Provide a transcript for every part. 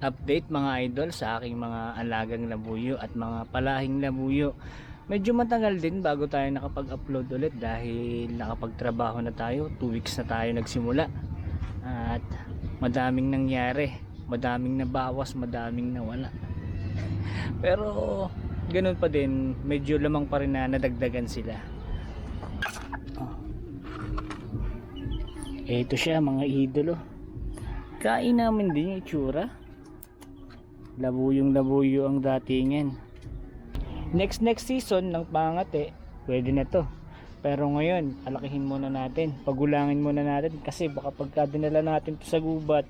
update mga idol sa aking mga alagang labuyo at mga palahing labuyo. Medyo matagal din bago tayo nakapag-upload ulit dahil nakapagtrabaho na tayo. 2 weeks na tayo nagsimula. At madaming nangyari. Madaming nabawas, madaming nawala. Pero ganun pa din, medyo lamang pa rin na nadagdagan sila. Ito siya mga idolo. Kain namin din yung itsura. Labuyong labuyo ang datingan. Next next season ng pangate, pwede na to. Pero ngayon, alakihin muna natin. Pagulangin muna natin kasi baka pagka dinala natin to sa gubat,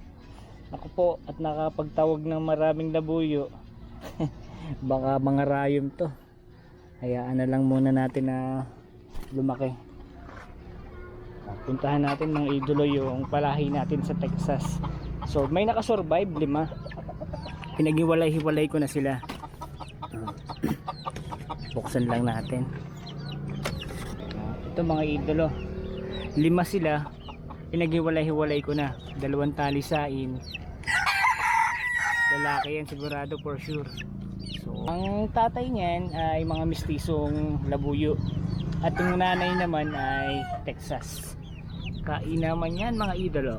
ako po at nakapagtawag ng maraming labuyo, baka mga rayom to. Hayaan na lang muna natin na lumaki. Puntahan natin mga idolo yung palahi natin sa Texas. So may nakasurvive lima. Pinaghiwalay-hiwalay ko na sila. Buksan lang natin. Ito mga idolo. Lima sila. Pinaghiwalay-hiwalay ko na. Dalawang talisain. Lalaki yan sigurado for sure. So, ang tatay niyan ay mga mistisong labuyo. At yung nanay naman ay Texas. Kain naman yan mga idolo.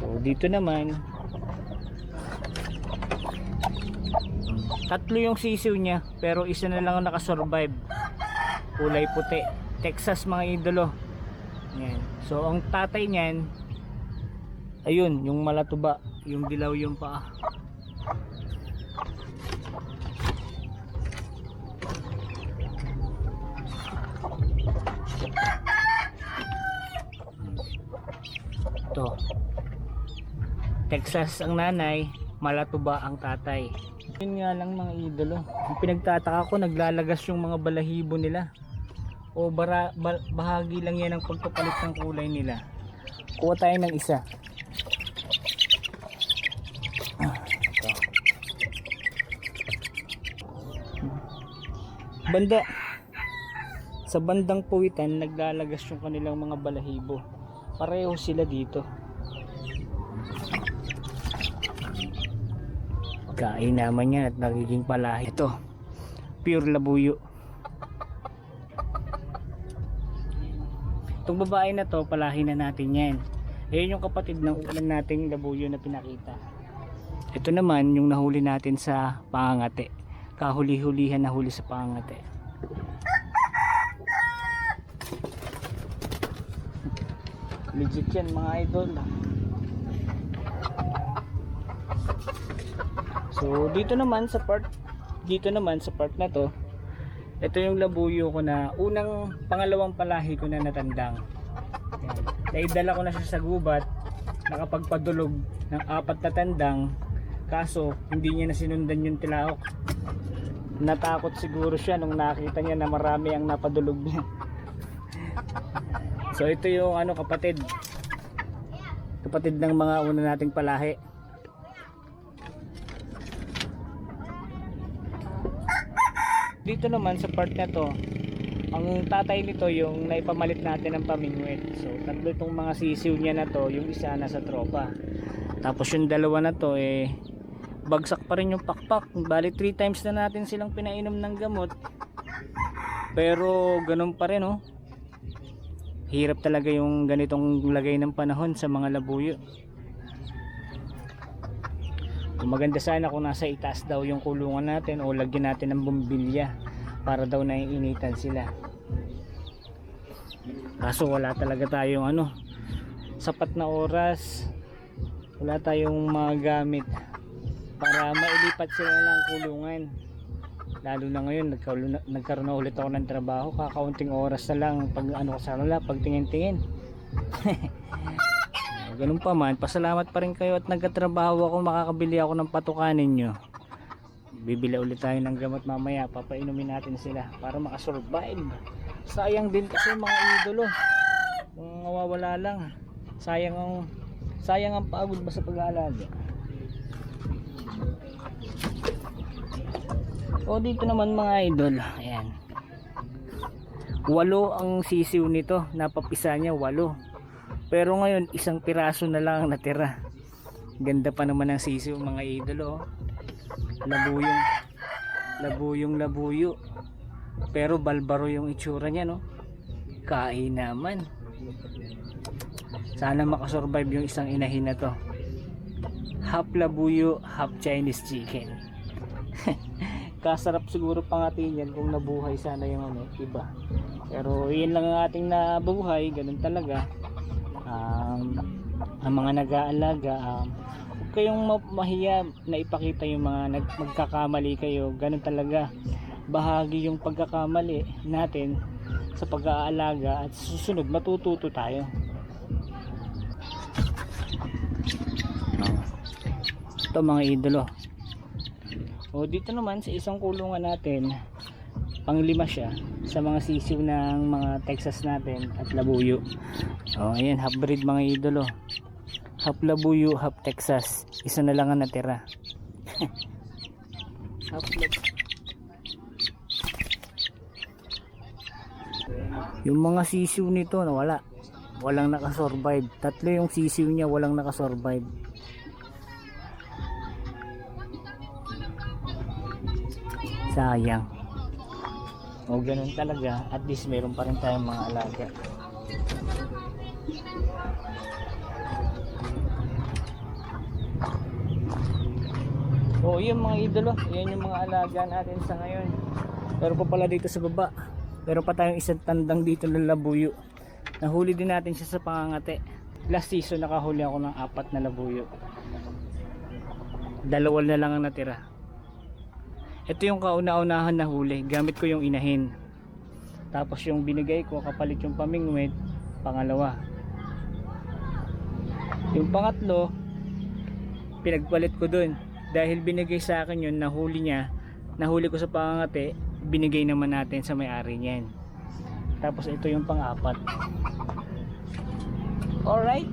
So dito naman tatlo yung sisiw niya pero isa na lang ang nakasurvive. Kulay puti. Texas mga idolo. Yan. So ang tatay niyan ayun yung malatuba yung dilaw yung paa. Ito. Texas ang nanay, Malatuba ang tatay. Yun nga lang mga idolo. Yung pinagtataka ko, naglalagas yung mga balahibo nila. O bara, ba- bahagi lang yan ng pagpapalit ng kulay nila. Kuha tayo ng isa. Ah. Banda. Sa bandang puwitan, naglalagas yung kanilang mga balahibo. Pareho sila dito. Kain naman yan at nagiging palahi. Ito, pure labuyo. Itong babae na to, palahi na natin yan. Ayan yung kapatid ng ulan nating labuyo na pinakita. Ito naman yung nahuli natin sa pangangate. Kahuli-hulihan na huli sa pangangate. Legit yan mga idol. So dito naman sa part dito naman sa part na to ito yung labuyo ko na unang pangalawang palahi ko na natandang. Naidala ko na siya sa gubat nakapagpadulog ng apat na tandang kaso hindi niya na sinundan yung tilaok. Natakot siguro siya nung nakita niya na marami ang napadulog niya. so ito yung ano kapatid kapatid ng mga una nating palahi. Dito naman sa part na to ang tatay nito yung naipamalit natin ng pamingwit. So tatlo itong mga sisiw niya na to yung isa nasa tropa. Tapos yung dalawa na to eh bagsak pa rin yung pakpak. Bali 3 times na natin silang pinainom ng gamot. Pero ganun pa rin oh. Hirap talaga yung ganitong lagay ng panahon sa mga labuyo maganda sana kung nasa itaas daw yung kulungan natin o lagyan natin ng bumbilya para daw naiinitan sila. Kaso wala talaga tayong ano, sapat na oras. Wala tayong mga gamit para mailipat sila ng kulungan. Lalo na ngayon, nagkaroon na, nagkaroon na ulit ako ng trabaho. Kakaunting oras na lang pag ano ko sa kanila, pag tingin-tingin. ganun pa man, pasalamat pa rin kayo at nagkatrabaho ako, makakabili ako ng patukanin nyo. Bibili ulit tayo ng gamot mamaya, papainumin natin sila para makasurvive. Sayang din kasi mga idolo. Kung mawawala lang, sayang ang sayang ang pagod ba sa pag-aalaga. O dito naman mga idol, ayan. Walo ang sisiw nito, napapisa niya walo. Pero ngayon, isang piraso na lang ang natira. Ganda pa naman ng sisiw mga idolo. oh. Labuyong labuyong labuyo. Pero balbaro yung itsura niya no. Kain naman. Sana makasurvive yung isang inahin na to. Half labuyo, half Chinese chicken. Kasarap siguro pangatin yan kung nabuhay sana yung ano, iba. Pero yun lang ang ating nabuhay, ganun talaga. Um, ang mga nag-aalaga, um, huwag kayong ma- mahiya na ipakita yung mga nag- magkakamali kayo. Ganun talaga. Bahagi yung pagkakamali natin sa pag-aalaga at susunod matututo tayo. Ito mga idolo. O dito naman sa isang kulungan natin, panglima siya sa mga sisiw ng mga Texas natin at labuyo. O ayan, half breed mga idolo. Half labuyo, half Texas. Isa na lang ang natira. half lab- Yung mga sisiw nito nawala. Walang nakasurvive. Tatlo yung sisiw niya walang nakasurvive. Sayang. O ganun talaga, at least meron pa rin tayong mga alaga. O yun mga idolo, yan yung mga alaga natin sa ngayon. Pero pa pala dito sa baba, meron pa tayong isang tandang dito ng labuyo. Nahuli din natin siya sa pangangate. Last season nakahuli ako ng apat na labuyo. Dalawa na lang ang natira. Ito yung kauna-unahan na huli. Gamit ko yung inahin. Tapos yung binigay ko, kapalit yung pamingwit, pangalawa. Yung pangatlo, pinagpalit ko dun. Dahil binigay sa akin yun, nahuli niya, nahuli ko sa pangangate, binigay naman natin sa may-ari niyan. Tapos ito yung pang-apat. Alright.